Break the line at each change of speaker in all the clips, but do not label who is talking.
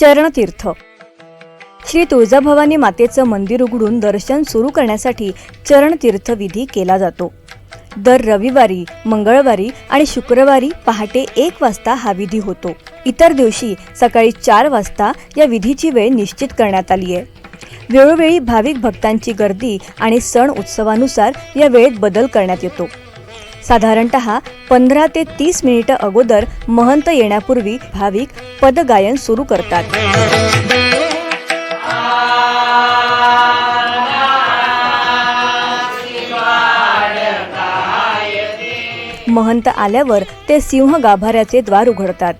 चरणतीर्थ. श्री तुळजाभवानी मातेचं मंदिर उघडून दर्शन सुरू करण्यासाठी चरणतीर्थ विधी केला जातो. दर रविवारी मंगळवारी आणि शुक्रवारी पहाटे एक वाजता हा विधी होतो. इतर दिवशी सकाळी चार वाजता या विधीची वेळ निश्चित करण्यात आली आहे. वेळोवेळी भाविक भक्तांची गर्दी आणि सण उत्सवानुसार या वेळेत बदल करण्यात येतो. साधारणत पंधरा ते तीस मिनिटं अगोदर महंत येण्यापूर्वी भाविक पदगायन सुरू करतात. महंत आल्यावर ते सिंह गाभाऱ्याचे द्वार उघडतात.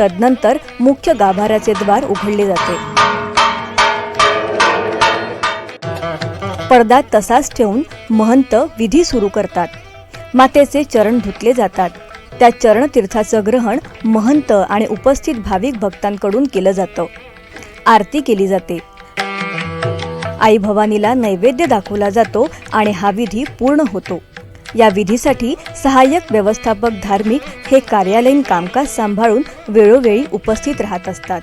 तदनंतर मुख्य गाभाऱ्याचे द्वार उघडले जाते. पडदा तसाच ठेवून महंत विधी सुरू करतात. मातेचे चरण धुतले जातात. त्या चरणतीर्थाचं ग्रहण महंत आणि उपस्थित भाविक भक्तांकडून केलं जातं. आरती केली जाते. आई भवानीला नैवेद्य दाखवला जातो आणि हा विधी पूर्ण होतो. या विधीसाठी सहाय्यक व्यवस्थापक धार्मिक हे कार्यालयीन कामकाज सांभाळून वेळोवेळी उपस्थित राहत असतात.